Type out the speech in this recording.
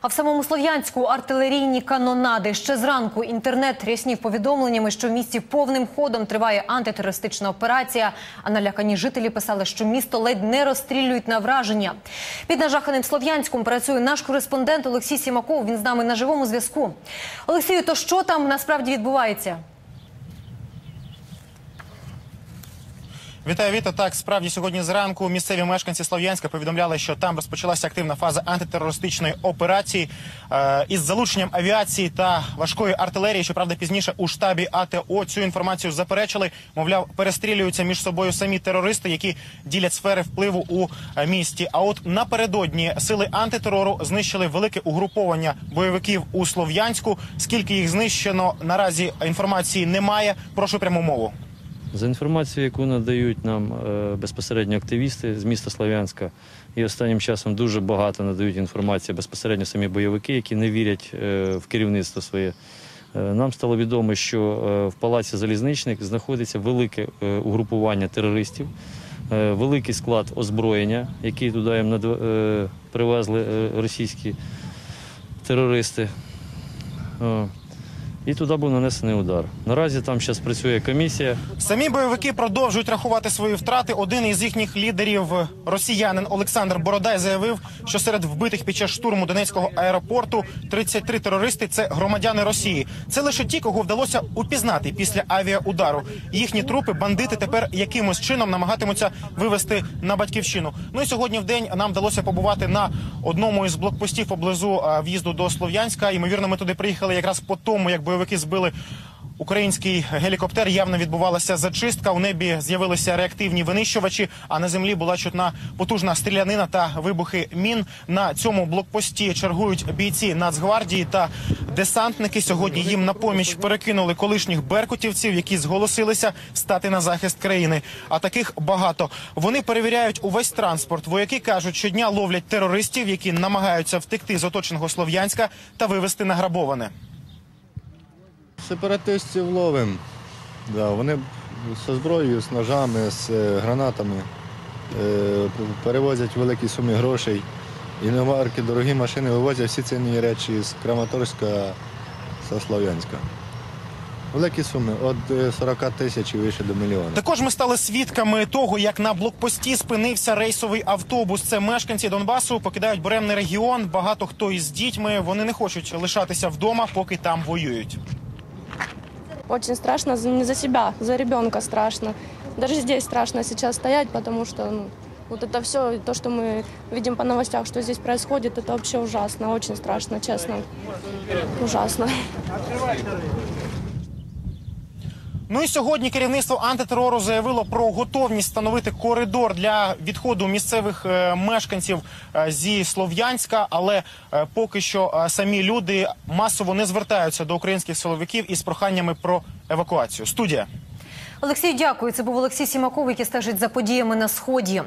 А в самому Слов'янську артилерійні канонади. Ще зранку інтернет ряснів повідомленнями, що в місті повним ходом триває антитерористична операція. А налякані жителі писали, що місто ледь не розстрілюють на враження. Під нажаханим Слов'янськом працює наш кореспондент Олексій Сімаков. Він з нами на живому зв'язку. Олексію, то що там насправді відбувається? Вітаю, Віта. Так, справді сьогодні зранку місцеві мешканці Слов'янська повідомляли, що там розпочалася активна фаза антитерористичної операції е, із залученням авіації та важкої артилерії. Щоправда, пізніше у штабі АТО цю інформацію заперечили. Мовляв, перестрілюються між собою самі терористи, які ділять сфери впливу у е, місті. А от напередодні сили антитерору знищили велике угруповання бойовиків у Слов'янську. Скільки їх знищено наразі інформації немає. Прошу пряму мову. За інформацією, яку надають нам е, безпосередньо активісти з міста Слов'янська, і останнім часом дуже багато надають інформації безпосередньо самі бойовики, які не вірять е, в керівництво своє. Е, Нам стало відомо, що в палаці залізничник знаходиться велике угрупування терористів, великий склад озброєння, який туди їм привезли російські терористи. І туди був нанесений удар. Наразі там зараз працює комісія. Самі бойовики продовжують рахувати свої втрати. Один із їхніх лідерів, росіянин Олександр Бородай, заявив, що серед вбитих під час штурму Донецького аеропорту 33 терористи це громадяни Росії. Це лише ті, кого вдалося упізнати після авіаудару. Їхні трупи бандити тепер якимось чином намагатимуться вивести на батьківщину. Ну і сьогодні в день нам вдалося побувати на одному із блокпостів поблизу в'їзду до Слов'янська. Ймовірно, ми туди приїхали якраз по тому, як бойовики збили Український гелікоптер явно відбувалася зачистка. У небі з'явилися реактивні винищувачі, а на землі була чутна потужна стрілянина та вибухи мін. На цьому блокпості чергують бійці Нацгвардії та десантники. Сьогодні їм на поміч перекинули колишніх беркутівців, які зголосилися стати на захист країни. А таких багато. Вони перевіряють увесь транспорт. Вояки кажуть, щодня ловлять терористів, які намагаються втекти з оточеного Слов'янська та вивезти награбоване. Сепаратистів ловимо. Да, вони зі зброєю, з ножами, з е, гранатами е, перевозять великі суми грошей. Іномарки, дорогі машини вивозять всі цінні речі з Краматорська з Слов'янська. Великі суми від 40 тисяч і вище до мільйона. Також ми стали свідками того, як на блокпості спинився рейсовий автобус. Це мешканці Донбасу покидають буремний регіон. Багато хто із дітьми вони не хочуть лишатися вдома, поки там воюють. Очень страшно не за себя, за ребенка страшно. Даже здесь страшно сейчас стоять, потому что ну, вот это все, то, что мы видим по новостях, что здесь происходит, это вообще ужасно, очень страшно, честно. Ужасно. Ну і сьогодні керівництво антитерору заявило про готовність встановити коридор для відходу місцевих е, мешканців е, зі Слов'янська, але е, поки що самі люди масово не звертаються до українських силовиків із проханнями про евакуацію. Студія. Олексій, дякую. Це був Олексій Сімаков, який стежить за подіями на сході.